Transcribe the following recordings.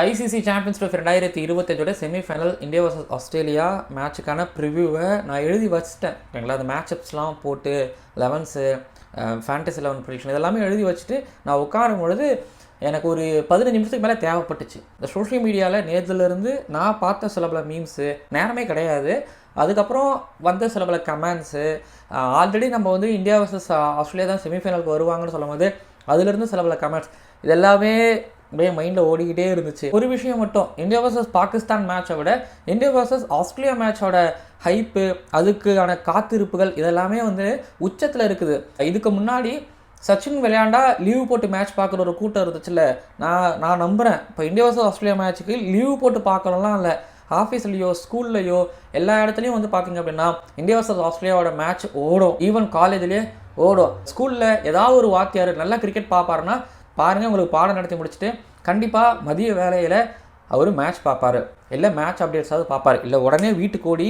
ICC champions trophy ரெண்டாயிரத்தி இருபத்தஞ்சோட semifinal India versus Australia மேட்சுக்கான ப்ரிவியூவை நான் எழுதி வச்சுட்டேன். ஓகேங்களா? அந்த மேட்சப்ஸ்லாம் போட்டு லெவன்ஸு ஃபேண்டசி லெவன் ப்ரிடிக்ஷன் இதெல்லாமே எழுதி வச்சுட்டு நான் உட்காரும் பொழுது எனக்கு ஒரு பதினஞ்சு நிமிஷத்துக்கு மேலே தேவைப்பட்டுச்சு. இந்த சோஷியல் மீடியாவில் நேற்றுலேருந்து நான் பார்த்த சில பல மீம்ஸு நேரமே கிடையாது. அதுக்கப்புறம் வந்த சில பல கமெண்ட்ஸு ஆல்ரெடி நம்ம வந்து இந்தியா வர்சஸ் ஆஸ்திரேலியா தான் செமிஃபைனலுக்கு வருவாங்கன்னு சொல்லும் போது அதுலேருந்து சில பல கமெண்ட்ஸ் இது எல்லாமே அப்படியே மைண்டில் ஓடிக்கிட்டே இருந்துச்சு. ஒரு விஷயம் மட்டும் இந்தியா வர்சஸ் பாகிஸ்தான் மேட்சை விட இந்தியா வர்சஸ் ஆஸ்திரேலியா மேட்சோட ஹைப்பு அதுக்கான காத்திருப்புகள் இதெல்லாமே வந்து உச்சத்தில் இருக்குது. இதுக்கு முன்னாடி சச்சின் விளையாண்டா லீவ் போட்டு மேட்ச் பார்க்குற ஒரு கூட்டம் இருந்துச்சுல்ல? நான் நான் நம்புகிறேன் இப்போ இந்தியா வர்சஸ் ஆஸ்திரேலியா மேட்ச்சுக்கு லீவ் போட்டு பார்க்கணும்லாம் இல்லை. ஆஃபீஸ்லேயோ ஸ்கூல்லையோ எல்லா இடத்துலையும் வந்து பார்த்தீங்க அப்படின்னா இந்தியா வர்சஸ் ஆஸ்திரேலியாவோட மேட்ச் ஓடும். ஈவன் காலேஜ்லேயே ஓடும். ஸ்கூலில் ஏதாவது ஒரு வாத்தியார் நல்லா கிரிக்கெட் பார்ப்பாருன்னா பாருங்கள் உங்களுக்கு பாடம் நடத்தி முடிச்சுட்டு கண்டிப்பாக மதிய வேலையில் அவர் மேட்ச் பார்ப்பார். இல்லை மேட்ச் அப்டேட்ஸாவது பார்ப்பார். இல்லை உடனே வீட்டுக்கு ஓடி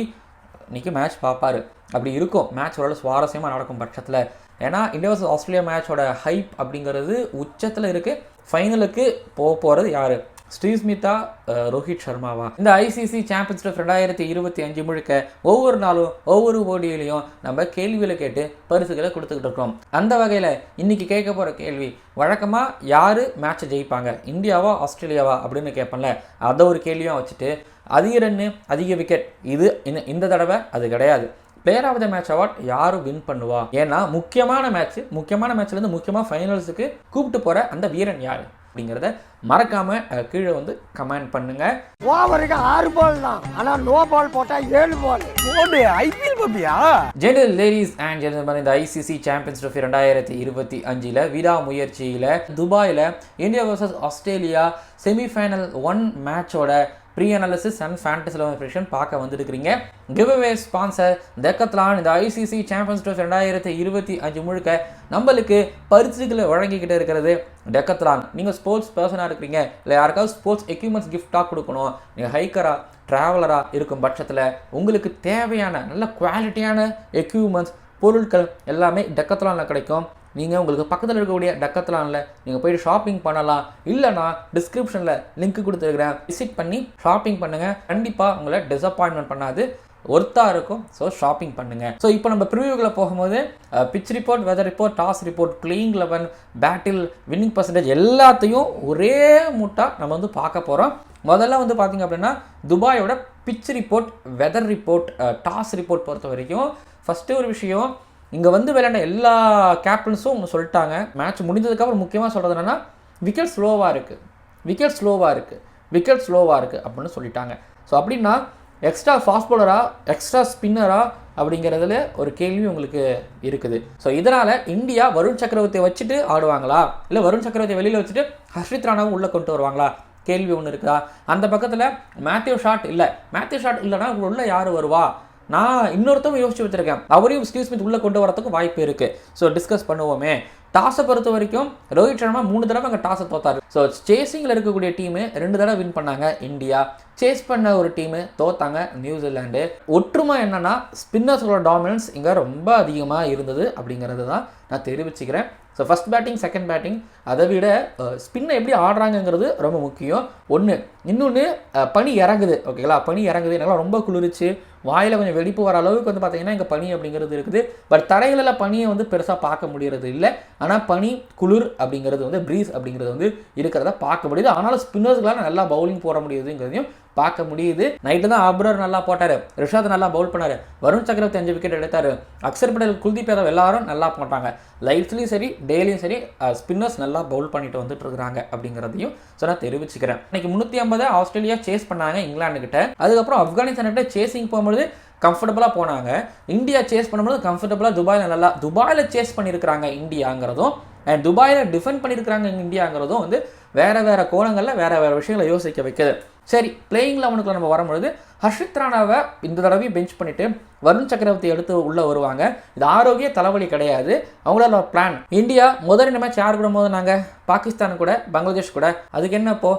இன்றைக்கி மேட்ச் பார்ப்பாரு. அப்படி இருக்கும். மேட்ச் ஓரளவு சுவாரஸ்யமாக நடக்கும் பட்சத்தில். ஏன்னா இந்தியா வர்சஸ் ஆஸ்திரேலியா மேட்சோட ஹைப் அப்படிங்கிறது உச்சத்தில் இருக்குது ஃபைனலுக்கு போக போகிறது யார்? ஸ்ரீஸ்மிதா ரோஹித் சர்மாவா? இந்த ஐசிசி சாம்பியன்ஸ் டஃப் ரெண்டாயிரத்தி இருபத்தி அஞ்சு முழுக்க ஒவ்வொரு நாளும் ஒவ்வொரு போட்டியிலையும் நம்ம கேள்விகளை கேட்டு பரிசுகளை கொடுத்துக்கிட்டு இருக்கோம். அந்த வகையில் இன்னைக்கு கேட்க போகிற கேள்வி வழக்கமாக யார் மேட்சை ஜெயிப்பாங்க? இந்தியாவா ஆஸ்திரேலியாவா அப்படின்னு கேட்பேன்ல. அதை ஒரு கேள்வியாக வச்சுட்டு அதிக ரன்னு அதிக விக்கெட் இது இந்த- இந்த தடவை அது கிடையாது. Player of the match award யார் வின் பண்ணுவா? ஏன்னா முக்கியமான மேட்ச் முக்கியமான மேட்ச்லேருந்து முக்கியமாக ஃபைனல்ஸுக்கு கூப்பிட்டு போகிற அந்த வீரன் யார்? அப்படிங்கிறத மறக்காம கீழே வந்து கமெண்ட் பண்ணுங்க. ஓவருக்கு ஆறு பால் தான். ஆனா நோ பால் போட்டா ஏழு பால் ஓடு ஐபிஎல் பாப்பியா? ஜெனரல் லேடிஸ் அண்ட் ஜென்டல்மேன் இந்த ஐசிசி சாம்பியன்ஸ் ட்ரோஃபி ரெண்டாயிரத்தி இருபத்தி அஞ்சில் விடா முயற்சியில் துபாயில் India versus Australia semifinal one மேட்சோட pre analysis and fantasy eleven பார்க்க வந்துருக்கிறீங்க. கிவ் அவே ஸ்பான்சர் தெக்கத்லான் இந்த ஐசிசி சாம்பியன்ஸ் டோஸ் ரெண்டாயிரத்தி இருபத்தி அஞ்சு முழுக்க நம்மளுக்கு பரிசுகளை வழங்கிக்கிட்டு இருக்கிறது டெக்கத்லான் நீங்கள் ஸ்போர்ட்ஸ் பர்சனாக இருக்கிறீங்க இல்லை யாருக்காவது ஸ்போர்ட்ஸ் எக்யூப்மெண்ட்ஸ் கிஃப்டாக கொடுக்கணும் நீங்கள் ஹைக்கராக ட்ராவலராக இருக்கும் பட்சத்தில் உங்களுக்கு தேவையான நல்ல குவாலிட்டியான எக்யூப்மெண்ட்ஸ் பொருட்கள் எல்லாமே டெக்கத்லானில் கிடைக்கும். நீங்கள் உங்களுக்கு பக்கத்தில் இருக்கக்கூடிய டக்கத்தலானில் நீங்கள் போயிட்டு ஷாப்பிங் பண்ணலாம். இல்லைனா டிஸ்கிரிப்ஷனில் லிங்க் கொடுத்துருக்குறேன். விசிட் பண்ணி ஷாப்பிங் பண்ணுங்கள் கண்டிப்பாக உங்களை டிசப்பாயின்மெண்ட் பண்ணாது. ஒர்த்தாக இருக்கும். ஸோ ஷாப்பிங் பண்ணுங்கள் ஸோ இப்போ நம்ம ப்ரிவியூக்குள்ளே போகும்போது pitch report weather report toss report playing eleven battle winning percentage எல்லாத்தையும் ஒரே மூட்டாக நம்ம வந்து பார்க்க போகிறோம் முதல்ல வந்து பார்த்திங்க அப்படின்னா துபாயோட pitch report weather report toss report பொறுத்த வரைக்கும் ஃபஸ்ட்டு ஒரு விஷயம் இங்கே வந்து விளையாண்ட எல்லா கேப்டன்ஸும் ஒன்று சொல்லிட்டாங்க. மேட்ச் முடிஞ்சதுக்கப்புறம் முக்கியமாக சொல்கிறது என்னென்னா விக்கெட் ஸ்லோவாக இருக்குது விக்கெட் ஸ்லோவாக இருக்குது விக்கெட் ஸ்லோவாக இருக்குது அப்படின்னு சொல்லிட்டாங்க. ஸோ அப்படின்னா எக்ஸ்ட்ரா ஃபாஸ்ட் பவுலரா எக்ஸ்ட்ரா ஸ்பின்னரா அப்படிங்கிறதுல ஒரு கேள்வி உங்களுக்கு இருக்குது. ஸோ இதனால் இந்தியா வருண் சக்கரவர்த்தியை வச்சுட்டு ஆடுவாங்களா? இல்லை வருண் சக்கரவர்த்தியை வெளியில் வச்சுட்டு ஹர்ஷித் ராணாவும் உள்ளே கொண்டு வருவாங்களா? கேள்வி ஒன்று இருக்குதா? அந்த பக்கத்தில் மேத்யூ ஷாட் இல்லை. மேத்யூ ஷாட் இல்லைன்னா உள்ள யார் வருவா? நான் இன்னொருத்தவங்க யோசிச்சு வச்சிருக்கேன். அவரையும் ஸ்டீவ் ஸ்மித் உள்ளே கொண்டு வரதுக்கு வாய்ப்பு இருக்குது ஸோ டிஸ்கஸ் பண்ணுவோமே. டாஸை பொறுத்த வரைக்கும் ரோஹித் சர்மா மூணு தடவை அங்கே டாஸை தோத்தாரு. ஸோ சேசிங்கில் இருக்கக்கூடிய டீமு ரெண்டு தடவை வின் பண்ணாங்க இந்தியா. சேஸ் பண்ண ஒரு டீமு தோத்தாங்க நியூசிலாண்டு ஒற்றுமை என்னென்னா ஸ்பின்னர்ஸோட டாமினன்ஸ் இங்கே ரொம்ப அதிகமாக இருந்தது அப்படிங்கிறது தான் நான் தெரிவிச்சுக்கிறேன். So first batting second batting அதை விட ஸ்பின்னை எப்படி ஆடுறாங்கங்கிறது ரொம்ப முக்கியம். ஒன்று இன்னொன்று பனி இறங்குது ஓகேங்களா பனி இறங்குது என்னால் ரொம்ப குளிர்ச்சு வாயில் கொஞ்சம் வெடிப்பு வர அளவுக்கு வந்து பார்த்தீங்கன்னா இங்கே பனி அப்படிங்கிறது இருக்குது. பட் தரைகளில் பனியை வந்து பெருசாக பார்க்க முடியறது இல்லை. ஆனால் பனி குளிர் அப்படிங்கிறது வந்து ப்ரீஸ் அப்படிங்கிறது வந்து இருக்கிறத பார்க்க முடியுது. ஆனாலும் ஸ்பின்னர்ஸ்களால் நல்லா பவுலிங் போட முடியுதுங்கிறதையும் பார்க்க முடியுது. நைட்டு தான் அப்ரர் நல்லா போட்டார். ரிஷாத் நல்லா பவுல் பண்ணார். வருண் சக்கரவர்த்தி அஞ்சு விக்கெட் எடுத்தார். அக்சர் பட்டேல் குல்தீப் யாதவ் எல்லாரும் நல்லா போட்டாங்க. லைட்ஸ்லையும் சரி டெய்லியும் சரி ஸ்பின்னர்ஸ் நல்லா பவுல் பண்ணிட்டு வந்துட்டு இருக்கிறாங்க அப்படிங்கிறதையும் ஸோ நான் தெரிவிச்சுக்கிறேன். இன்னைக்கு முந்நூற்றி ஐம்பது ஆஸ்திரேலியா சேஸ் பண்ணாங்க இங்கிலாந்து கிட்ட அதுக்கப்புறம் ஆப்கானிஸ்தான் கிட்ட சேசிங் போகும்போது கம்ஃபர்டபுளாக போனாங்க. இந்தியா சேஸ் பண்ணும்போது கம்ஃபர்டபுளாக துபாயில் நல்லா துபாயில் சேஸ் பண்ணியிருக்கிறாங்க இந்தியாங்கிறதும். அண்ட் துபாயில் டிஃபெண்ட் பண்ணியிருக்கிறாங்க இந்தியாங்கிறதும் வந்து வேறு வேறு கோணங்களில் வேறு வேறு விஷயங்களை யோசிக்க வைக்குது. சரி பிளேயிங் லெவனுக்குள்ள நம்ம வரும்பொழுது ஹர்ஷித் ராணாவை இந்த தடவையும் பெஞ்ச் பண்ணிவிட்டு வருண் சக்கரவர்த்தி எடுத்து உள்ளே வருவாங்க. இது ஆரோக்கிய தலைவலி கிடையாது. அவங்களோட பிளான் இந்தியா முதல் மேட்ச் யார் கூட மோதினாங்க. பாகிஸ்தான் கூட பங்களாதேஷ் கூட. அதுக்கு என்ன இப்போ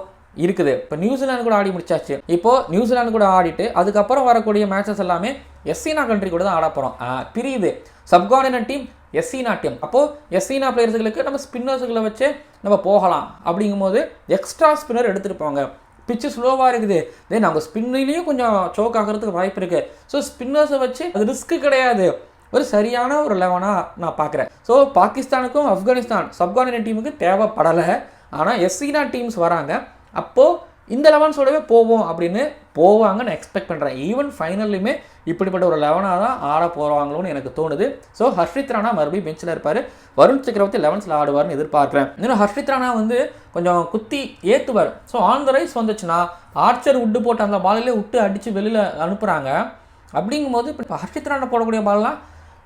இருக்குது? இப்போ நியூசிலாந்து கூட ஆடி முடிச்சாச்சு. இப்போ நியூசிலாந்து கூட ஆடிட்டு அதுக்கப்புறம் வரக்கூடிய மேட்சஸ் எல்லாமே எஸ்சினா கண்ட்ரி கூட தான் ஆட போகிறோம் பிரியுது. சப்கார்டினட் டீம் எஸ்சீனா டீம் அப்போது எஸ்சீனா பிளேயர்ஸுகளுக்கு நம்ம ஸ்பின்னர்ஸுகளை வச்சு நம்ம போகலாம். அப்படிங்கும்போது எக்ஸ்ட்ரா ஸ்பின்னர் எடுத்துகிட்டு போங்க பிச்சு ஸ்லோவாக இருக்குது. தென் அவங்க ஸ்பின்னிலையும் கொஞ்சம் சோக் ஆகிறதுக்கு வாய்ப்பு இருக்குது ஸோ ஸ்பின்னர்ஸை வச்சு அது ரிஸ்க்கு கிடையாது. ஒரு சரியான ஒரு லெவனாக நான் பார்க்குறேன். ஸோ பாகிஸ்தானுக்கும் ஆப்கானிஸ்தான் சப்கானியன் டீமுக்கு தேவைப்படலை. ஆனால் எஸ்ஸீனா டீம்ஸ் வராங்க. அப்போது இந்த லெவன்ஸோடவே போவோம் அப்படின்னு போவாங்கன்னு எக்ஸ்பெக்ட் பண்ணுறேன் ஈவன் ஃபைனல்லையுமே இப்படிப்பட்ட ஒரு லெவனாக தான் ஆட போகிறாங்களோன்னு எனக்கு தோணுது. ஸோ ஹர்ஷித் ராணா மறுபடியும் பெஞ்சில் இருப்பார். வருண் சக்கரவர்த்தி லெவன்ஸில் ஆடுவார்னு எதிர்பார்க்குறேன். இன்னும் ஹர்ஷித் ராணா வந்து கொஞ்சம் குத்தி ஏற்றுவார் ஸோ ஆன் த ரைஸ் வந்துச்சுன்னா ஆர்ச்சர் விட்டு போட்டு அந்த பாலிலே விட்டு அடித்து வெளியில் அனுப்புகிறாங்க அப்படிங்கும்போது இப்போ ஹர்ஷித் ராணா போடக்கூடிய பால்லாம்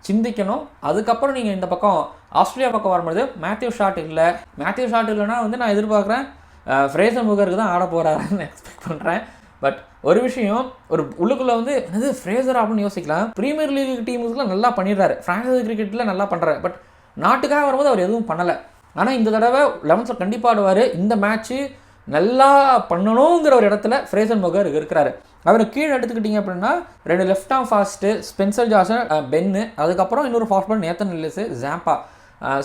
சிந்திக்கணும். அதுக்கப்புறம் நீங்கள் இந்த பக்கம் ஆஸ்திரேலியா பக்கம் வரும்போது மேத்யூ ஷாட் இல்லை. மேத்யூ ஷாட் இல்லைன்னா வந்து நான் எதிர்பார்க்குறேன் ஃப்ரேசர் முகருக்கு தான் ஆட போகிறாருன்னு எக்ஸ்பெக்ட் பண்ணுறேன் பட் ஒரு விஷயம் ஒரு உள்ளுக்குள்ளே வந்து என்னது ஃப்ரேசர் அப்படின்னு யோசிக்கலாம். ப்ரீமியர் லீக் டீமுக்குலாம் நல்லா பண்ணிடுறாரு. ஃப்ரான்சைஸ் கிரிக்கெட்டில் நல்லா பண்ணுறாரு பட் நாட்டுக்காக வரும்போது அவர் எதுவும் பண்ணலை. ஆனால் இந்த தடவை லெவன்ஸில் கண்டிப்பாக ஆடுவார். இந்த மேட்ச்சு நல்லா பண்ணணுங்கிற ஒரு இடத்துல ஃப்ரேசன் மொகர் இருக்கிறாரு. அவர் கீழே எடுத்துக்கிட்டிங்க அப்படின்னா ரெண்டு left arm fast Spencer Jason பென்னு அதுக்கப்புறம் இன்னொரு fast ball Nathan Ellis Zampa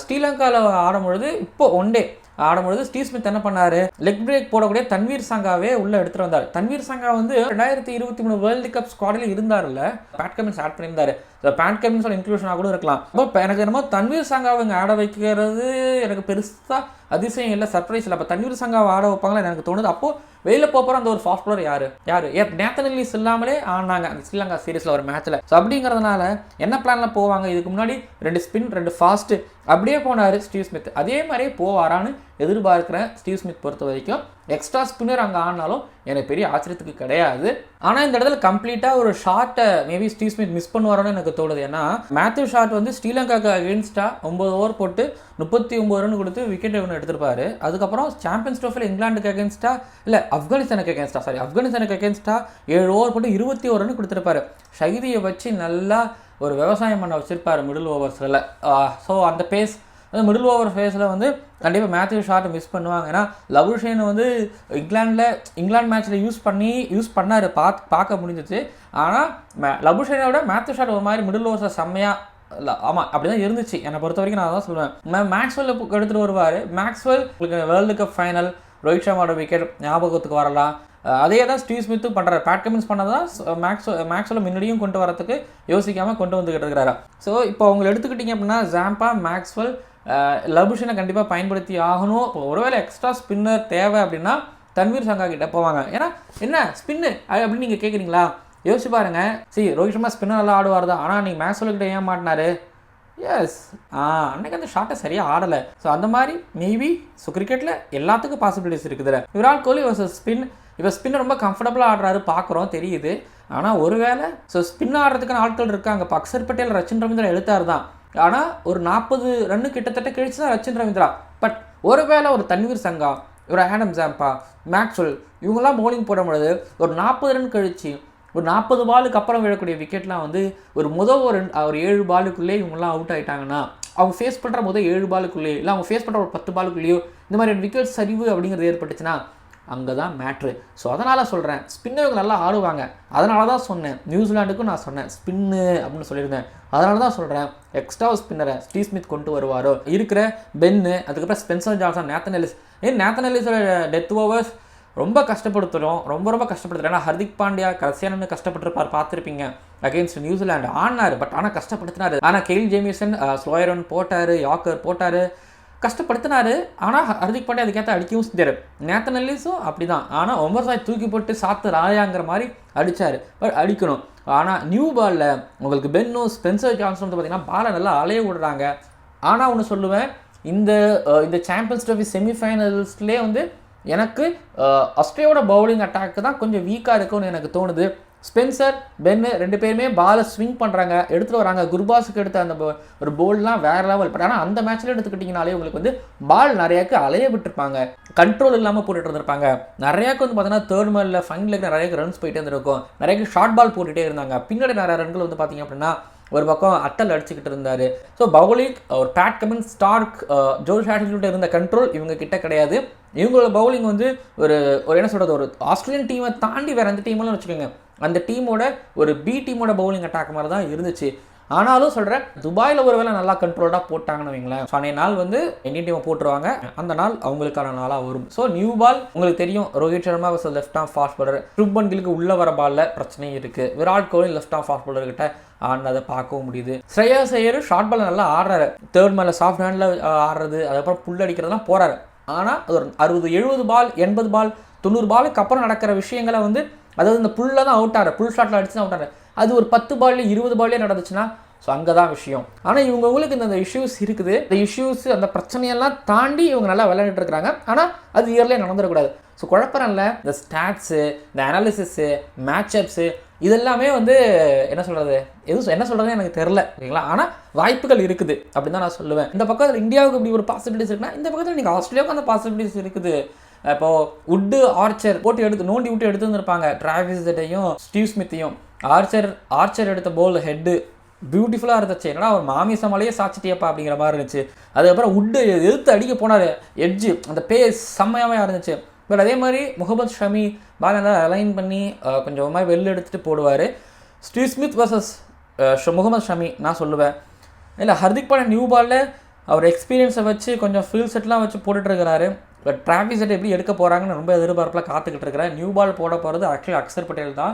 ஸ்ரீலங்காவில் ஆடும்பொழுது இப்போ ஒன் டே ஆடும்பொழுது ஸ்டீவ் ஸ்மித் என்ன பண்ணாரு? லெக் பிரேக் போடக்கூடிய தன்வீர் சங்காவே உள்ள எடுத்துட்டு வந்தார். தன்வீர் சங்கா வந்து ரெண்டாயிரத்தி இருபத்தி மூணு வேர்ல்டு கப் ஸ்குவாடில் இருந்தார்ல பேட் கமின்ஸ் ஆட் பண்ணியிருந்தாரு. பேண்ட் கமின்ஸோட இன்க்ளூஷனாக கூட இருக்கலாம். அப்போ எனக்கு என்னமோ தன்வீர் சங்காவை இங்கே ஆட வைக்கிறது எனக்கு பெருசாக அதிசயம் இல்லை சர்ப்ரைஸ் இல்லை. அப்போ தன்வீர் சங்காவை ஆட வைப்பாங்களே எனக்கு தோணுது. அப்போ வெளியில் போகிற அந்த ஒரு ஃபாஸ்ட் பவுலர் யார்? யார்? ஏ நேத்தன் இல்லிஸ் இல்லாமலே ஆனாங்க அந்த ஸ்ரீலங்கா சீரீஸில் ஒரு மேட்ச்சில் ஸோ அப்படிங்கிறதுனால என்ன பிளானில் போவாங்க? இதுக்கு முன்னாடி ரெண்டு ஸ்பின் ரெண்டு ஃபாஸ்ட்டு அப்படியே போனார் ஸ்டீவ் ஸ்மித். அதே மாதிரியே போவாரான்னு எதிர்பார்க்குறேன் ஸ்டீவ் ஸ்மித் பொறுத்த வரைக்கும். எக்ஸ்ட்ரா ஸ்பின்னர் அங்கே ஆனாலும் எனக்கு பெரிய ஆச்சரியத்துக்கு கிடையாது. ஆனால் இந்த இடத்துல கம்ப்ளீட்டாக ஒரு ஷார்ட்டை மேபி ஸ்டீவ் ஸ்மித் மிஸ் பண்ணுவாரோன்னு எனக்கு தோணுது. ஏன்னா மேத்யூ ஷார்ட் வந்து ஸ்ரீலங்காக்கு அகேன்ஸ்டாக ஒம்பது ஓவர் போட்டு முப்பத்தி ஒம்பது ரன் கொடுத்து விக்கெட் ஒன்று எடுத்திருப்பாரு. அதுக்கப்புறம் சாம்பியன்ஸ் ட்ரோஃபியில் இங்கிலாந்துக்கு அகேன்ஸ்டாக இல்லை ஆப்கானிஸ்தானுக்கு அகேன்ஸ்டா சாரி ஆப்கானிஸ்தானுக்கு அகேன்ஸ்டாக ஏழு ஓவர் போட்டு இருபத்தி ஒரு ரன் கொடுத்துருப்பாரு. ஷஹீதியை வச்சு நல்லா ஒரு விவசாயம் பண்ண வச்சுருப்பார் மிடில் ஓவர்ஸில் ஸோ அந்த பேஸ் அந்த மிடில் ஓவர் ஃபேஸில் வந்து கண்டிப்பாக மேத்யூ ஷார்ட்டை மிஸ் பண்ணுவாங்க. ஏன்னா லவுஷேன் வந்து இங்கிலாண்டில் இங்கிலாந்து மேட்ச்சில் யூஸ் பண்ணி யூஸ் பண்ணார். பார்த்து பார்க்க முடிஞ்சிச்சு. ஆனால் மே லபுஷேனை விட மேத்யூ ஷார்ட் ஒரு மாதிரி மிடில் ஓவர்ஸில் செம்மையாக இல்லை ஆமாம் அப்படி தான் இருந்துச்சு. என்னை பொறுத்த வரைக்கும் நான் தான் சொல்லுவேன். மே மேக்ஸ்வெல் எடுத்துகிட்டு வருவார். மேக்ஸ்வெல் உங்களுக்கு வேர்ல்டு கப் ஃபைனல் ரோஹித் சர்மாவோட விக்கெட் ஞாபகத்துக்கு வரலாம் அதே தான் ஸ்டீவ் ஸ்மித்தும் பண்ணுறாரு பேட் கமின்ஸ் பண்ணால் தான் மேக்ஸ் மேக்ஸில் முன்னாடியும் கொண்டு வரதுக்கு யோசிக்காமல் கொண்டு வந்துக்கிட்டு இருக்கிறாரு. ஸோ இப்போ அவங்க எடுத்துக்கிட்டிங்க அப்படின்னா ஜாம்பா மேக்ஸ்வெல் லபுஷனை கண்டிப்பாக பயன்படுத்தி ஆகணும். இப்போ ஒருவேளை எக்ஸ்ட்ரா ஸ்பின்னர் தேவை அப்படின்னா தன்வீர் சங்கா கிட்ட போவாங்க. ஏன்னா என்ன? ஸ்பின்னு அப்படின்னு நீங்கள் கேட்குறீங்களா யோசிச்சு பாருங்க. சரி ரோஹித் சர்மா ஸ்பின்னர் நல்லா ஆடுவார் தான் ஆனால் நீங்கள் மேக்ஸ்வெல் ஏன் மாட்டினாரு? எஸ் ஆ அன்னைக்கு அந்த ஷாட்டை சரியாக ஆடலை. ஸோ அந்த மாதிரி மேபி ஸோ கிரிக்கெட்டில் எல்லாத்துக்கும் பாசிபிலிட்டிஸ் இருக்குது விராட் கோலி வர்சஸ் ஸ்பின் இப்போ ஸ்பின் ரொம்ப கம்ஃபர்டபுளாக ஆடுறாரு பார்க்குறோம் தெரியுது. ஆனால் ஒருவேளை ஸோ ஸ்பின் ஆடுறதுக்கான ஆட்கள் இருக்காங்க. இப்போ அக்சர் பட்டேல் ரச்சின் ரவீந்திரன் எழுத்தார் தான். ஆனால் ஒரு நாற்பது ரன்னு கிட்டத்தட்ட கழிச்சு தான் ரச்சின் ரவீந்திரா. பட் ஒருவேளை ஒரு தன்வீர் சங்கா ஒரு ஆடம் ஜாம்பா மேக்ஸ்வெல் இவங்கெல்லாம் bowling போடும்பொழுது ஒரு நாற்பது ரன் கழிச்சு ஒரு நாற்பது பாலுக்கு அப்புறம் விழக்கூடிய விக்கெட்லாம் வந்து ஒரு முதல் ஒரு ஒரு ஏழு பாலுக்குள்ளே இவங்கெல்லாம் அவுட் ஆகிட்டாங்கன்னா அவங்க ஃபேஸ் பண்ணுற முதல் ஏழு பாலுக்குள்ளேயே இல்லை அவங்க ஃபேஸ் பண்ணுற ஒரு பத்து பாலுக்குள்ளேயோ இந்த மாதிரி விக்கெட் சரிவு அப்படிங்கிறது ஏற்பட்டுச்சுன்னா அங்கே தான் மேட்ரு ஸோ அதனால் சொல்கிறேன் ஸ்பின்னு இவங்க நல்லா ஆடுவாங்க. அதனால தான் சொன்னேன் நியூசிலாண்டுக்கும் நான் சொன்னேன். ஸ்பின்னு அப்படின்னு சொல்லியிருந்தேன். அதனால தான் சொல்கிறேன் எக்ஸ்ட்ரா ஸ்பின்னரை ஸ்டீவ் ஸ்மித் கொண்டு வருவாரோ? இருக்கிற பென்னு அதுக்கப்புறம் ஸ்பென்சர் ஜான்சன் நேத்தன் ஏன் நேத்தன் எல்லிஸோட டெத் ஓவர்ஸ் ரொம்ப கஷ்டப்படுத்துகிறோம் ரொம்ப ரொம்ப கஷ்டப்படுத்துகிறோம் ஏன்னா ஹர்திக் பாண்டியா கடைசியான கஷ்டப்பட்டுருப்பார். பார்த்துருப்பீங்க. அகேன்ஸ்ட் நியூசிலாந்து ஆனார் பட் ஆனால் கஷ்டப்படுத்தினார். ஆனால் கெயில் ஜேமிசன் ஸ்லோயரன் போட்டார். யாக்கர் போட்டார். கஷ்டப்படுத்தினாரு. ஆனால் ஹர்திக் பாண்டே அதுக்கேற்ற அடிக்கவும் செஞ்சார். நேத்தன் எல்லிஸும் அப்படி தான் ஆனால் ஒம்பர் சாய் தூக்கி போட்டு சாத்து ராயாங்கிற மாதிரி அடித்தார் பட் அடிக்கணும். ஆனால் நியூ பாலில் உங்களுக்கு பென்னோ ஸ்பென்சர் ஜான்சன் வந்து பார்த்திங்கன்னா பாலை நல்லா அலைய விடுறாங்க. ஆனால் ஒன்று சொல்லுவேன். இந்த இந்த சாம்பியன்ஸ் ட்ரோஃபி செமிஃபைனல்ஸ்லேயே வந்து எனக்கு அஹ், ஆஸ்திரேலியாவோட பவுலிங் அட்டாக்கு தான் கொஞ்சம் வீக்காக இருக்கும்னு எனக்கு தோணுது. ஸ்பென்சர் பென்னு ரெண்டு பேருமே பாலை ஸ்விங் பண்ணுறாங்க எடுத்துகிட்டு வராங்க. குர்பாஸுக்கு எடுத்த அந்த ஒரு போல்லாம் வேறு லெவல் பட் ஆனால் அந்த மேட்ச்சில் எடுத்துக்கிட்டிங்கனாலே உங்களுக்கு வந்து பால் நிறையாக்கு அலைய விட்டுருப்பாங்க. கண்ட்ரோல் இல்லாமல் போட்டுட்டு இருந்திருப்பாங்க. நிறையாக்கு வந்து பார்த்தீங்கன்னா தேர்ட் மேலில் ஃபைனலுக்கு நிறைய ரன்ஸ் போயிட்டே இருந்திருக்கும். நிறையாக்கு ஷார்ட் பால் போட்டுகிட்டே இருந்தாங்க. பின்னாடி நிறைய ரன்கள் வந்து பார்த்தீங்க அப்படின்னா ஒரு பக்கம் அட்டல் அடிச்சுக்கிட்டு இருந்தார். ஸோ பவுலிங் ஒரு பேட் கமின் ஸ்டார்க் ஜோல் ஷாட்டில்கிட்ட இருந்த கண்ட்ரோல் இவங்க கிட்ட கிடையாது. இவங்களோட பவுலிங் வந்து ஒரு ஒரு என்ன சொல்கிறது ஒரு ஆஸ்திரேலியன் டீமை தாண்டி வேறு எந்த டீமெல்லாம் வச்சுக்கோங்க. அந்த டீமோட ஒரு பி டீமோட பவுலிங் அட்டாக் மாதிரி தான் இருந்துச்சு. ஆனாலும் சொல்கிறேன் துபாயில் ஒரு வேளை நல்லா கண்ட்ரோல்டாக போட்டாங்கன்னு வைங்களேன். ஸோ அன்றைய நாள் வந்து இந்தியன் டீமை போட்டுருவாங்க. அந்த நாள் அவங்களுக்கான நாளாக வரும். ஸோ நியூ பால் உங்களுக்கு தெரியும் ரோஹித் சர்மா வர்சஸ் லெஃப்ட் ஆஃப் ஃபாஸ்ட் பாலர் சுப்மன் கிலுக்கு உள்ள வர பால்ல பிரச்சனையும் இருக்குது விராட் கோலி லெஃப்ட் ஆஃப் ஃபாஸ்ட் பாலர் கிட்ட ஆடினதை பார்க்கவும் முடியுது. ஸ்ரேயா ஐயர் ஷார்ட் பால் நல்லா ஆடுறாரு. தேர்ட் மேலே சாஃப்ட் ஹேண்டில் ஆடுறது அதுக்கப்புறம் புல் அடிக்கிறதுலாம் போகிறாரு ஆனால் அது ஒரு அறுபது எழுபது பால் எண்பது பால் தொண்ணூறு பாலுக்கு அப்புறம் நடக்கிற விஷயங்களை வந்து அதாவது இந்த புல்ல தான் அவுட் ஆகிற புல் ஷாட்டில் அடிச்சு தான் அவுட் ஆகிற. அது ஒரு பத்து பால்ல இருபது பால்லே நடந்துச்சுன்னா ஸோ அங்கே தான் விஷயம் ஆனால் இவங்களுக்கு இந்த இஷ்யூஸ் இருக்குது. இந்த இஷ்யூஸ் அந்த பிரச்சனையெல்லாம் தாண்டி இவங்க நல்லா விளையாண்டுட்டு இருக்கிறாங்க. ஆனால் அது இயர்லேயே நடந்துடக்கூடாது. ஸோ குழப்பம் இல்லை இந்த ஸ்டாட்ஸு இந்த அனாலிசிஸு மேட்சப்ஸு இதெல்லாமே வந்து என்ன சொல்கிறது எதுவும் என்ன சொல்கிறதுன்னு எனக்கு தெரில ஓகேங்களா ஆனால் வாய்ப்புகள் இருக்குது அப்படின்னு தான் நான் சொல்லுவேன். இந்த பக்கத்தில் இந்தியாவுக்கு இப்படி ஒரு பாசிபிலிட்டிஸ் இருக்குன்னா இந்த பக்கத்தில் நீங்கள் ஆஸ்திரேலியாவுக்கு அந்த பாசிபிலிட்டிஸ் இருக்குது. இப்போ உட்டு ஆர்ச்சர் போட்டு எடுத்து நோண்டி விட்டு எடுத்து வந்திருப்பாங்க. டிராவிஸ் ஜெட்டையும் ஸ்டீவ் ஸ்மித்தையும் ஆர்ச்சர் ஆர்ச்சர் எடுத்த போல் ஹெட்டு பியூட்டிஃபுல்லாக இருந்துச்சு. என்னடா அவர் மாமிச மலையே சாச்சிட்டியப்பா அப்படிங்கிற மாதிரி இருந்துச்சு. அதுக்கப்புறம் உட்டு எதிர்த்து அடிக்க போனார். எட்ஜு அந்த பேஸ் செம்மையாகவே இருந்துச்சு. பட் அதே மாதிரி முகமது ஷமி பால் நல்லா அலைன் பண்ணி கொஞ்சம் மாதிரி வெளில எடுத்துகிட்டு போடுவார். Steve Smith versus Mohammed Shami நான் சொல்லுவேன். இல்லை ஹர்திக் பாண்டியா நியூ பாலில் அவர் எக்ஸ்பீரியன்ஸை வச்சு கொஞ்சம் ஃபீல் செட்லாம் வச்சு போட்டுட்ருக்கிறாரு பட் டிராஃபிக் செட் எப்படி எடுக்க போகிறாங்கன்னு ரொம்ப எதிர்பார்ப்பில் காத்துக்கிட்டு இருக்கிறேன் நியூ பால் போட போகிறது ஆக்சுவலி அக்ஷர் பட்டேல் தான்.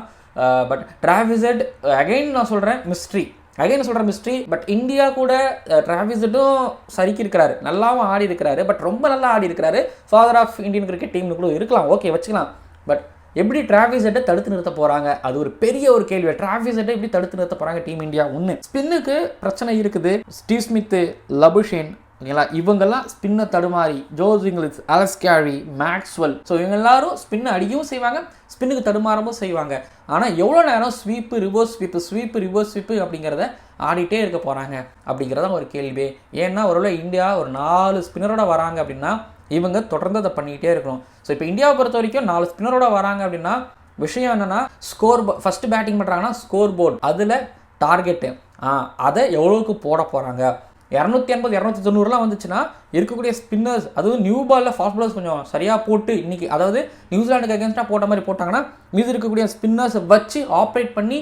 பட் டிராஃபிக் அகைன் நான் சொல்கிறேன் மிஸ்ட்ரி அகைன் சொல்கிற மிஸ்ட்ரி பட் இந்தியா கூட uh, டிராவிஸட்டும் சரிக்கு இருக்கிறாரு நல்லாவும் ஆடி இருக்கிறாரு பட் ரொம்ப நல்லா ஆடி இருக்கிறாரு. ஃபாதர் ஆஃப் இந்தியன் கிரிக்கெட் டீம்னு கூட இருக்கலாம் ஓகே வச்சுக்கலாம். பட் எப்படி டிராவிஸட்டை தடுத்து நிறுத்த போகிறாங்க அது ஒரு பெரிய ஒரு கேள்வி. டிராவிஸட்டை எப்படி தடுத்து நிறுத்த போகிறாங்க டீம் இந்தியா ஒன்று ஸ்பின்னுக்கு பிரச்சனை இருக்குது. ஸ்டீவ் ஸ்மித்து லபுஷேன் ஓகேங்களா? இவங்கெல்லாம் ஸ்பின்னை தடுமாறி Josh Inglis Alex Carey Maxwell so இவங்க எல்லாரும் ஸ்பின்னை அடிக்கவும் செய்வாங்க ஸ்பின்னுக்கு தடுமாறவும் செய்வாங்க. ஆனால் எவ்வளோ நேரம் sweep reverse sweep sweep reverse sweep அப்படிங்கிறத ஆடிட்டே இருக்க போகிறாங்க அப்படிங்கிறத ஒரு கேள்வி. ஏன்னா ஒருவேளை இந்தியா ஒரு நாலு ஸ்பின்னரோட வராங்க அப்படின்னா இவங்க தொடர்ந்து அதை பண்ணிக்கிட்டே இருக்கணும். ஸோ இப்போ இந்தியாவை பொறுத்த வரைக்கும் நாலு ஸ்பின்னரோட வராங்க அப்படின்னா விஷயம் என்னென்னா ஸ்கோர் ஃபர்ஸ்ட் பேட்டிங் பண்ணுறாங்கன்னா ஸ்கோர் போர்டு அதில் டார்கெட்டு அதை எவ்வளோக்கு போட போகிறாங்க இரநூத்தி எண்பது இரநூத்தி தொண்ணூறுலாம் வந்துச்சுன்னா இருக்கக்கூடிய ஸ்பின்னர்ஸ் அதுவும் நியூ பாலில் ஃபாஸ்ட் பாலர்ஸ் கொஞ்சம் சரியாக போட்டு இன்றைக்கி அதாவது நியூசிலாண்டுக்கு அகேன்ஸ்டாக போட்ட மாதிரி போட்டாங்கன்னா மீதி இருக்கக்கூடிய ஸ்பின்னர்ஸை வச்சு ஆப்ரேட் பண்ணி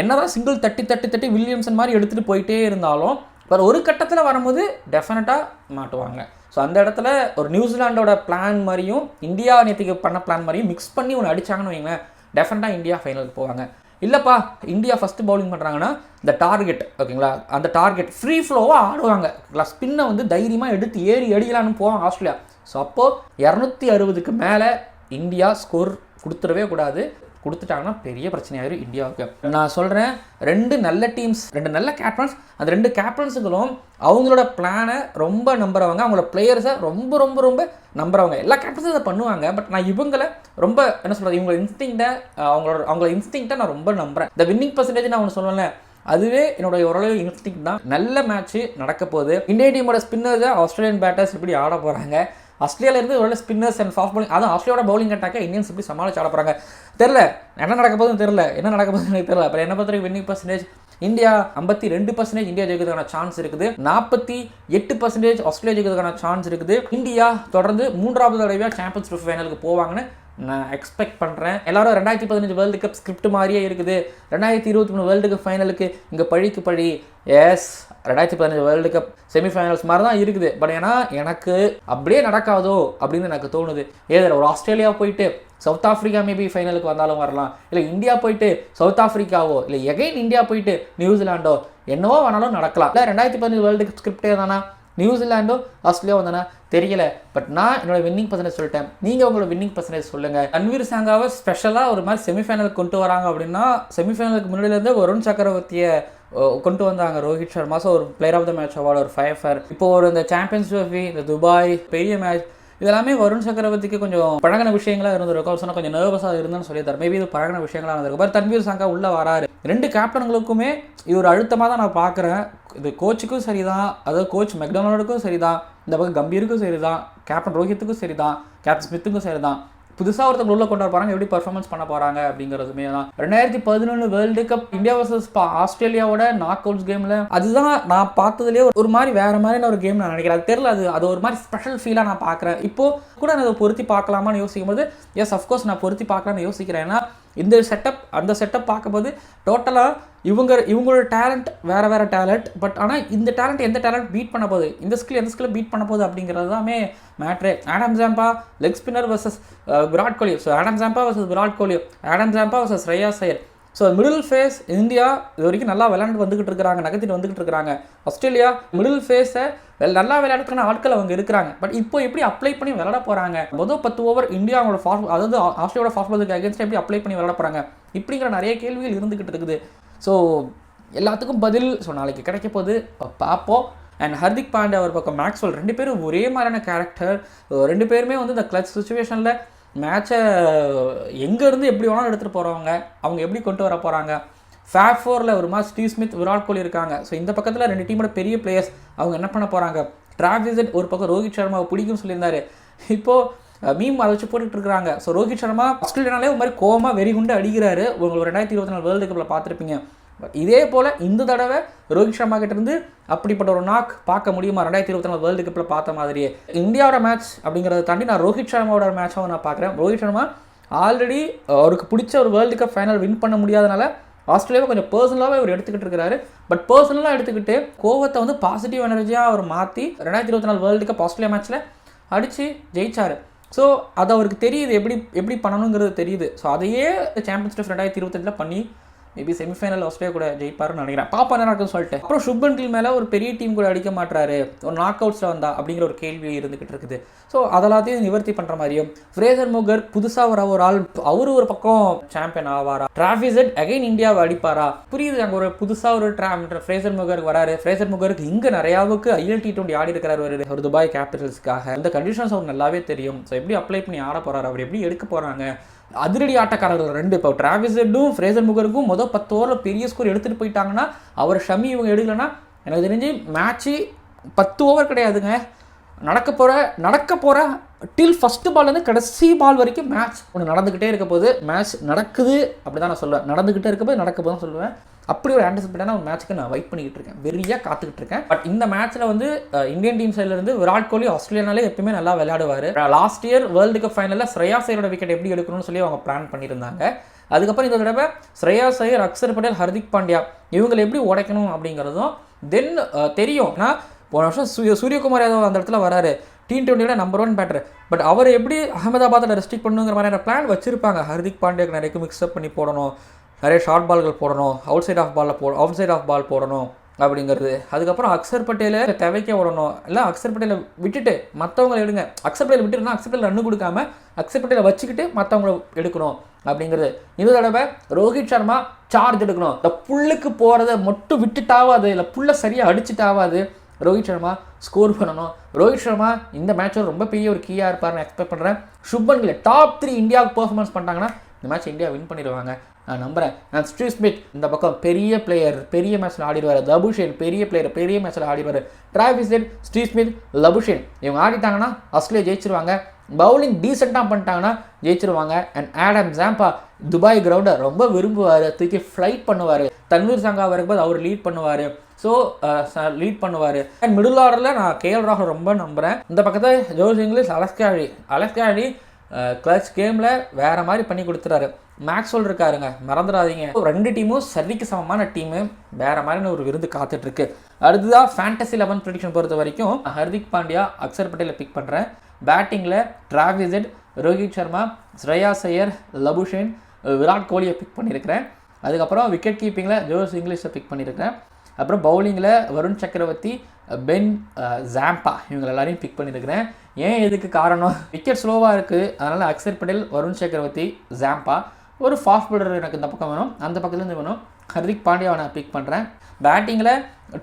என்னதான் சிங்கிள் தட்டி தட்டி தட்டி வில்லியம்சன் மாதிரி எடுத்துகிட்டு போயிட்டே இருந்தாலும் பட் ஒரு கட்டத்தில் வரும்போது டெஃபினட்டாக மாட்டுவாங்க. ஸோ அந்த இடத்துல ஒரு நியூசிலாண்டோட பிளான் மாதிரியும் இந்தியா நேற்றுக்கு பண்ண பிளான் மாதிரியும் மிக்ஸ் பண்ணி ஒன்று அடிச்சாங்கன்னு வைங்களேன் டெஃபினட்டாக இந்தியா ஃபைனலுக்கு போவாங்க. இல்லைப்பா இந்தியா ஃபஸ்ட்டு பவுலிங் பண்ணுறாங்கன்னா இந்த டார்கெட் ஓகேங்களா? அந்த டார்கெட் ஃப்ரீ ஃப்ளோவாக ஆடுவாங்க. ஸ்பின்னை வந்து தைரியமாக எடுத்து ஏறி அடிக்கலான்னு போவாங்க ஆஸ்திரேலியா. ஸோ அப்போது இரநூத்தி அறுபதுக்கு மேலே இந்தியா ஸ்கோர் கொடுத்துடவே கூடாது. கொடுத்துட்டாங்கன்னா பெரிய பிரச்சனையாயிரும் இந்தியாவுக்கு. நான் சொல்கிறேன் ரெண்டு நல்ல டீம்ஸ் ரெண்டு நல்ல கேப்டன்ஸ் அந்த ரெண்டு கேப்டன்ஸுகளும் அவங்களோட பிளானை ரொம்ப நம்புறவங்க அவங்களோட பிளேயர்ஸை ரொம்ப ரொம்ப ரொம்ப நம்புறவங்க. எல்லா கேப்டன்ஸும் இதை பண்ணுவாங்க பட் நான் இவங்களை ரொம்ப என்ன சொல்கிறது இவங்க இன்ஸ்டிங்டை அவங்களோட அவங்களோட இன்ஸ்டிங்டை நான் ரொம்ப நம்புறேன். இந்த வின்னிங் பர்சன்டேஜ் நான் ஒன்று சொல்லலை அதுவே என்னோட ஓரளவு இன்ஸ்டிங் தான். நல்ல மேட்ச் நடக்க போகுது. இந்திய டீமோட ஸ்பின்னர்ஸை ஆஸ்திரேலியன் பேட்டர்ஸ் இப்படி ஆட போகிறாங்க ஆஸ்திரேலியாவிலேருந்து ஒரு ஸ்பின்னர்ஸ் அண்ட் ஃபாஸ்ட் பவுலிங் அதுவும் ஆஸ்திரேலியோட பவுலிங் அட்டாக்கை இந்தியன்ஸ் எப்படி சமாளிச்சு ஆட போகிறாங்க தெரில என்ன நடக்க போகுதுன்னு தெரில என்ன நடக்க போகுதுன்னு எனக்கு அப்புறம் என்ன பொறுத்த வின்னிங் பர்சன்டேஜ் இந்தியா ஐம்பத்தி ரெண்டு பர்சன்டேஜ் இந்தியா ஜெயிக்கிறதுக்கான சான்ஸ் இருக்குது. நாற்பத்தி எட்டு பர்சன்டேஜ் ஆஸ்திரேலியா ஜெயிக்கிறதுக்கான சான்ஸ் இருக்குது. இந்தியா தொடர்ந்து மூன்றாவது தடவையாக சாம்பியன்ஸ் ட்ரோஃபி ஃபைனலுக்கு போவாங்கன்னு நான் எக்ஸ்பெக்ட் பண்ணுறேன் எல்லாரும் ரெண்டாயிரத்தி பதினஞ்சு வேர்ல்டு கப் ஸ்கிரிப்ட் மாதிரியே இருக்குது. ரெண்டாயிரத்தி இருபத்தி மூணு வேர்ல்டு கப் ஃபைனலுக்கு இங்கே பழிக்கு பழி. எஸ் ரெண்டாயிரத்தி பதினஞ்சு வேர்ல்டு கப் செமிஃபைனல்ஸ் மாதிரி தான் இருக்குது. பட் ஏன்னா எனக்கு அப்படியே நடக்காதோ அப்படின்னு எனக்கு தோணுது. ஏதில் ஒரு ஆஸ்திரேலியா போயிட்டு சவுத் ஆஃப்ரிக்கா மேபி ஃபைனலுக்கு வந்தாலும் வரலாம். இல்லை இந்தியா போயிட்டு சவுத் ஆஃப்ரிக்காவோ இல்லை எகைன் இந்தியா போயிட்டு நியூசிலாண்டோ என்னவோ வேணாலும் நடக்கலாம். இல்லை ரெண்டாயிரத்தி பதினஞ்சு வேர்ல்டு கப் ஸ்கிரிப்டே தானா? நியூசிலாண்டோ ஆஸ்திரேலியா வந்தானா தெரியல. பட் நான் என்னோட வின்னிங் பர்சன்டேஜ் சொல்லிட்டேன். நீங்கள் உங்களோட வின்னிங் பர்சன்டேஜ் சொல்லுங்கள் ரன்வீர் சாங்காவை ஸ்பெஷலாக ஒரு மாதிரி செமிஃபைனலுக்கு கொண்டு வராங்க அப்படின்னா செமிஃபைனலுக்கு முன்னாடியிலேருந்து வருண் சக்கரவர்த்தியை கொண்டு வந்தாங்க ரோஹித் சர்மா. ஸோ ஒரு player of the match award ஒரு ஃபைவ் ஃபர் இப்போ ஒரு இந்த சாம்பியன்ஸ் ட்ரோஃபி இந்த துபாய் பெரிய மேட்ச் இதெல்லாமே வருண் சக்கரவர்த்திக்கு கொஞ்சம் பழகின விஷயங்களா இருந்திருக்கும். சொன்னால் கொஞ்சம் நர்வஸாக இருந்தேன்னு சொல்லியிருந்தார். மேபி இது பழகின விஷயங்களா இருந்திருக்கும். பட் தன்வீர் சாங்கா உள்ளே வராரு. ரெண்டு கேப்டன்களுக்குமே இது ஒரு அழுத்தமாக தான் நான் பார்க்குறேன். இது கோச்சுக்கும் சரிதான் அதாவது கோச் மெக்டொனால்டுக்கும் சரிதான் இந்த பக்கம் கம்பீருக்கும் சரிதான் கேப்டன் ரோஹித்துக்கும் சரிதான் கேப்டன் ஸ்மித்துக்கும் சரிதான். புதுசாக ஒருத்தவங்க உள்ள கொண்டு வர எப்படி பர்ஃபார்மன்ஸ் பண்ண போகிறாங்க அப்படிங்கிறதுமே தான். ரெண்டாயிரத்தி பதினொன்று வேர்ல்டு கப் இந்தியா வர்சஸ் ஆஸ்திரேலியாவோட நாக் அவுட்ஸ் கேமில் அதுதான் நான் பார்த்ததுலேயே ஒரு- ஒரு மாதிரி வேறு மாதிரியான ஒரு கேம் நான் நினைக்கிறேன். அது தெரியல அது அது ஒரு மாதிரி ஸ்பெஷல் ஃபீலாக நான் பார்க்குறேன். இப்போ கூட நான் அதை பொருத்தி பார்க்கலாமான்னு யோசிக்கும் போது எஸ் அஃப்கோர்ஸ் நான் பொருத்தி பார்க்கலான்னு யோசிக்கிறேன். ஏன்னா இந்த செட்டப் அந்த செட்டப் பார்க்கும்போது டோட்டலாக இவங்க இவங்களோட டேலண்ட் வேறு வேறு டேலண்ட் பட் ஆனால் இந்த டேலண்ட் எந்த டேலண்ட் பீட் பண்ண போகுது? இந்த ஸ்கில் எந்த ஸ்கில் பீட் பண்ண போகுது அப்படிங்கிறது தாமே மேட்ரே Adam Zampa leg spinner versus Virat Kohli. So Adam Zampa versus Virat Kohli. Adam Zampa versus Shreyas Iyer so middle phase India இது வரைக்கும் நல்லா விளையாண்டு வந்துகிட்டு இருக்கிறாங்க நகர்த்திட்டு வந்துகிட்டு இருக்கிறாங்க. ஆஸ்திரேலியா மிடில் ஃபேஸை நல்லா விளையாடுறதுக்கான ஆட்கள் அவங்க இருக்கிறாங்க. பட் இப்போ எப்படி அப்ளை பண்ணி விளையாட போகிறாங்க மொதல் பத்து ஓவர் இந்தியாவோட ஃபாஸ்ட் அதாவது ஆஸ்திரேலியாவோட ஃபாஸ்ட் பாலுக்கு அகேன்ஸ்டாக எப்படி அப்ளை பண்ணி விளையாட போகிறாங்க இப்படிங்கிற நிறைய கேள்விகள் இருந்துகிட்டு இருக்குது. ஸோ எல்லாத்துக்கும் பதில் ஸோ நாளைக்கு கிடைக்க போகுது. பார்ப்போம். அண்ட் ஹர்திக் பாண்டே ஒரு பக்கம் மேக்ஸ்வெல் ரெண்டு பேரும் ஒரே மாதிரியான கேரக்டர் ரெண்டு பேருமே வந்து இந்த கிளச் சுச்சுவேஷனில் மேட்சை எங்கேருந்து எப்படி வேணாலும் எடுத்துகிட்டு போகிறவங்க அவங்க எப்படி கொண்டு வர போகிறாங்க ஃபேப் ஃபோரில் ஒரு மாதிரி ஸ்டீவ் ஸ்மித் விராட் கோலி இருக்காங்க. ஸோ இந்த பக்கத்தில் ரெண்டு டீமோட பெரிய பிளேயர்ஸ் அவங்க என்ன பண்ண போகிறாங்க டிராவிசட் ஒரு பக்கம் ரோஹித் சர்மாவை பிடிக்கும்னு சொல்லியிருந்தாரு. இப்போது மீம் அதை வச்சு போட்டுட்டு இருக்காங்க. ஸோ ரோஹித் சர்மா ஆஸ்திரேலியானாலே ஒரு மாதிரி கோமா வெறி குண்டு அடிக்கிறாரு உங்களுக்கு ரெண்டாயிரத்தி இருபத்தி நாலு வேர்ல்டு கப்பில் பார்த்துருப்பீங்க. இதே போல் இந்த தடவை ரோஹித் சர்மா கிட்டேருந்து அப்படிப்பட்ட ஒரு நாக் பார்க்க முடியுமா? ரெண்டாயிரத்தி இருபத்தி நாலு வேர்ல்டு கப்பில் பார்த்த மாதிரியே. இந்தியாவோட மேட்ச் அப்படிங்கிறத தாண்டி நான் ரோஹித் சர்மாவோட மேட்சாக நான் பார்க்குறேன். ரோஹித் சர்மா ஆல்ரெடி அவருக்கு பிடிச்ச ஒரு வேர்ல்டு கப் ஃபைனல் வின் பண்ண முடியாதனால ஆஸ்திரேலியாவை கொஞ்சம் பர்சனலாகவே அவர் எடுத்துக்கிட்டு இருக்கிறாரு. பட் பர்சனலாக எடுத்துக்கிட்டு கோவத்தை வந்து பாசிட்டிவ் எனர்ஜியாக அவர் மாற்றி ரெண்டாயிரத்தி இருபத்தி நாலு வேர்ல்டு கப் ஆஸ்திரேலியா மேட்ச்சில் அடித்து ஜெயிச்சார். ஸோ அது அவருக்கு தெரியுது எப்படி எப்படி பண்ணணுங்கிறது தெரியுது. ஸோ அதையே சாம்பியன்ஸ் ட்ரிப் ரெண்டாயிரத்தி இருபத்தஞ்சில் பண்ணி மேபி செமிஃபைனல் ஆஸ்திரேலியா கூட ஜெயிப்பாருன்னு நினைக்கிறேன். பாப்பா என்ன நடக்கும்னு சொல்லிட்டு. அப்புறம் சுப்மன் கில் மேலே ஒரு பெரிய டீம் கூட அடிக்க மாட்டாரு ஒரு நாக் அவுட்ஸில் வந்தா அப்படிங்கிற ஒரு கேள்வி இருந்துகிட்டு இருக்குது. ஸோ அதெல்லாத்தையும் நிவர்த்தி பண்ணுற மாதிரியும் ஃப்ரேசர் முகர் புதுசாக வர ஒரு ஆள் அவரு ஒரு பக்கம் சாம்பியன் ஆவாரா? டிராஃபிசட் அகைன் இந்தியாவை அடிப்பாரா? புரியுது அங்கே ஒரு புதுசாக ஒரு ட்ரா ஃப்ரேசர் முகருக்கு வராரு. ஃப்ரேசர் முகருக்கு இங்கே நிறையாவுக்கு ஐஎல் டி டுவெண்ட்டி ஆடி இருக்கிறார் ஒரு ஒரு துபாய் கேபிட்டல்ஸ்க்காக இந்த கண்டிஷன்ஸ் அவர் நல்லாவே தெரியும். ஸோ எப்படி அப்ளை பண்ணி ஆட போகிறார் அவர் எப்படி எடுக்க போறாங்க? அதிரடி ஆட்டக்காரர்கள் ரெண்டு. இப்போ டிராவிசட்டும் ஃப்ரேசர் முகருக்கும் மொதல் பத்து ஓவரில் பெரிய ஸ்கோர் எடுத்துகிட்டு போயிட்டாங்கன்னா அவர் ஷமி இவங்க எடுக்கலைன்னா எனக்கு தெரிஞ்சு மேட்ச்சு பத்து ஓவர் கிடையாதுங்க. நடக்க போகிற நடக்க போகிற டில் ஃபஸ்ட்டு பால்லேருந்து கடைசி பால் வரைக்கும் மேட்ச் ஒன்று நடந்துக்கிட்டே இருக்க போது மேட்ச் நடக்குது அப்படி தான் நான் சொல்லுவேன். நடந்துக்கிட்டே இருக்க போது நடக்க போதும் சொல்லுவேன். அப்படி ஒரு ஆன்டிசிபேட்டான ஒரு மேட்ச்சுக்கு நான் வெயிட் பண்ணிக்கிட்டு இருக்கேன். வெறியாக காத்துக்கிட்டு இருக்கேன். பட் இந்த மேட்ச்சில் வந்து இந்தியன் டீம் சைட்லேருந்து விராட் கோலி ஆஸ்திரேலியானாலே எப்பயுமே நல்லா விளையாடுவார். லாஸ்ட் இயர் வேர்ல்டு கப் ஃபைனலில் ஸ்ரேயா சேரோட விக்கெட் எப்படி எடுக்கணும்னு சொல்லி அவங்க பிளான் பண்ணியிருந்தாங்க. அதுக்கப்புறம் இந்த தடவை ஸ்ரேயா சையர் அக்ஷர் பட்டேல் ஹர்திக் பாண்டியா இவங்களை எப்படி உடைக்கணும் அப்படிங்கிறதும் தென் தெரியும். ஏன்னா போன வருஷம் சூரிய சூரியகுமார் யாதவ் அந்த இடத்துல வராரு. டி டுவெண்ட்டியோட நம்பர் ஒன் பேட்டர் பட் அவர் எப்படி அகமதாபாத்தில் ரெஸ்ட்ரிக்ட் பண்ணுங்கிற மாதிரியான பிளான் வச்சிருப்பாங்க. ஹர்திக் பாண்டியாக்கு நிறைய மிக்ஸ்அப் பண்ணி போடணும். நிறைய ஷார்ட் பால்கள் போடணும் அவுட் சைட் ஆஃப் பாலில் போ அவுட் சைட் ஆஃப் பால் போடணும் அப்படிங்கிறது. அதுக்கப்புறம் அக்சர் பட்டேலை தேவைக்க விடணும். இல்லை அக்சர் பட்டேலை விட்டுட்டு மற்றவங்களை எடுங்க. அக்சர் பட்டேல் விட்டுட்டுனா அக்சர் பட்டேல் ரன்னு கொடுக்காம அக்சர் பட்டேலை வச்சுக்கிட்டு மற்றவங்கள எடுக்கணும் அப்படிங்கிறது. இந்த தடவை ரோஹித் சர்மா சார்ஜ் எடுக்கணும். இந்த புல்லுக்கு போகிறத மட்டும் விட்டுட்டாவாது இல்லை புல்லை சரியாக அடிச்சுட்டாவாது ரோஹித் சர்மா ஸ்கோர் பண்ணணும். ரோஹித் சர்மா இந்த மேட்சில் ரொம்ப பெரிய ஒரு கீயாக இருப்பார்னு எக்ஸ்பெக்ட் பண்ணுறேன் சுப்மன் கில் டாப் த்ரீ இந்தியாவுக்கு பர்ஃபார்மன்ஸ் பண்ணிட்டாங்கன்னா இந்த மேட்ச் இந்தியா வின் பண்ணிடுவாங்க. நான் நம்புகிறேன் நான் ஸ்டீவ் ஸ்மித் இந்த பக்கம் பெரிய பிளேயர் பெரிய மேட்ச்சில் ஆடிடுவார். லபுஷேன் பெரிய பிளேயர் பெரிய மேட்ச்சில் ஆடிடுவார். Travis Head Steve Smith Labuschagne. இவங்க ஆடிட்டாங்கன்னா ஃபஸ்ட்லேயே ஜெயிச்சிருவாங்க. பவுலிங் டீசெண்டாக பண்ணிட்டாங்கன்னா ஜெயிச்சிருவாங்க. அண்ட் ஆடம் ஜாம்பா துபாய் கிரவுண்டை ரொம்ப விரும்புவார். தூக்கி ஃப்ளைட் பண்ணுவார். தன்வீர் சங்கா வரும்போது அவர் லீட் பண்ணுவார். ஸோ லீட் பண்ணுவார். அண்ட் மிடில் ஆர்டரில் நான் கேஎல் ராகுல் ரொம்ப நம்புகிறேன் இந்த பக்கத்தில் ஜோஸ் இங்கிலீஷ் அலஸ்காழி அலஸ்காழி கிளச் கேமில் வேற மாதிரி பண்ணி கொடுத்துறாரு. மேக்ஸ்வெல் இருக்காருங்க மறந்துடாதீங்க. ரெண்டு டீமும் சரிக்கு சமமான டீமு வேறு மாதிரியான ஒரு விருந்து காத்துட்ருக்கு. அடுத்ததாக ஃபேண்டசி லெவன் ப்ரொடிக்ஷன் பொறுத்த வரைக்கும் ஹர்திக் பாண்டியா அக்சர் பட்டேலை பிக் பண்ணுறேன் பேட்டிங்கில் Travis Head Rohit Sharma Shreyas Iyer Labuschagne Virat கோலியை pick பண்ணியிருக்கிறேன். அதுக்கப்புறம் விக்கெட் கீப்பிங்கில் ஜோஸ் இங்கிலீஷை பிக் பண்ணியிருக்கிறேன். அப்புறம் பவுலிங்கில் வருண் சக்கரவர்த்தி பென் ஜாம்பா இவங்க எல்லாரையும் பிக் பண்ணியிருக்கிறேன். ஏன் எதுக்கு காரணம்? விக்கெட் ஸ்லோவாக இருக்குது அதனால் அக்ஷர் பட்டேல் வருண் சக்கரவர்த்தி ஜாம்பா ஒரு ஃபாஸ்ட் பவுலர் எனக்கு இந்த பக்கம் வேணும். அந்த பக்கத்துலேருந்து வேணும். ஹர்திக் பாண்டியாவை நான் பிக் பண்ணுறேன் பேட்டிங்கில்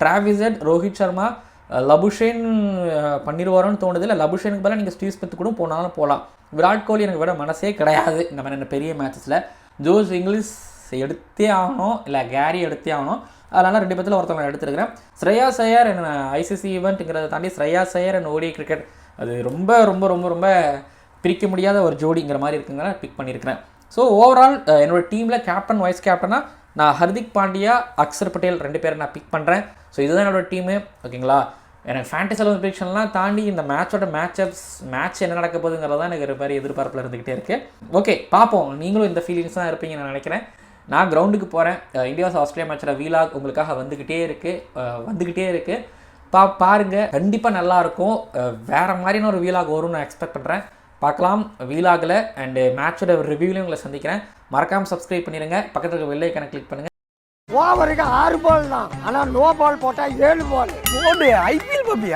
Travis Head Rohit Sharma Labuschagne பண்ணிடுவாரோன்னு தோணுது இல்லை? லபுஷேனுக்கு பதிலாக நீங்கள் ஸ்டீவ் ஸ்மித் கூட போனாலும் போகலாம் விராட் கோலி எனக்கு விட மனசே கிடையாது. இந்த மாதிரி பெரிய மேட்சஸில் ஜோஸ் இங்கிலீஷ் எடுத்தே ஆகணும். இல்லை கேரி எடுத்தே ஆகணும். அதனால் ரெண்டு பேர்த்தில் ஒருத்தவங்க எடுத்துருக்கிறேன். ஸ்ரேயா சையர் என்ன ஐசிசி ஈவெண்ட்டுங்கிறத தாண்டி Shreyas Iyer and ODI cricket அது ரொம்ப ரொம்ப ரொம்ப ரொம்ப பிரிக்க முடியாத ஒரு ஜோடிங்கிற மாதிரி இருக்குங்கிற பிக் பண்ணியிருக்கிறேன் ஸோ ஓவரால் என்னோட டீமில் கேப்டன் வைஸ் கேப்டனாக நான் ஹர்திக் பாண்டியா அக்ஷர் பட்டேல் ரெண்டு பேரை நான் பிக் பண்ணுறேன் ஸோ இதுதான் என்னோட டீமு ஓகேங்களா? எனக்கு ஃபேண்டசி செலவு ப்ரிடிக்ஷன்லாம் தாண்டி இந்த மேட்சோட மேட்சப்ஸ் மேட்ச் என்ன நடக்க போகுதுங்கிறது தான் எனக்கு ஒரு மாதிரி எதிர்பார்ப்பில் இருந்துக்கிட்டே இருக்குது ஓகே பார்ப்போம். நீங்களும் இந்த ஃபீலிங்ஸ் தான் இருப்பீங்கன்னு நான் நினைக்கிறேன். நான் கிரவுண்டுக்கு போகிறேன் இந்தியா vs ஆஸ்திரேலியா மேட்சோட வீலாக் உங்களுக்காக வந்துக்கிட்டே இருக்குது வந்துக்கிட்டே இருக்குது பா பாருங்க கண்டிப்பாக நல்லாயிருக்கும் வேறு மாதிரியான ஒரு வீலாக் வரும்னு நான் எக்ஸ்பெக்ட் பண்ணுறேன் பார்க்கலாம். வீலாகில் அண்டு மேட்சோட ரிவ்யூலையும் உங்களை சந்திக்கிறேன். மறக்காமல் சப்ஸ்கிரைப் பண்ணிடுங்க பக்கத்தில் இருக்க வெள்ளைக்கான கிளிக் பண்ணுங்கள் ஓவருக்கு ஆறு பால் தான். ஆனா நோ பால் போட்டா ஏழு பால் ஐபிஎல் பாப்பியா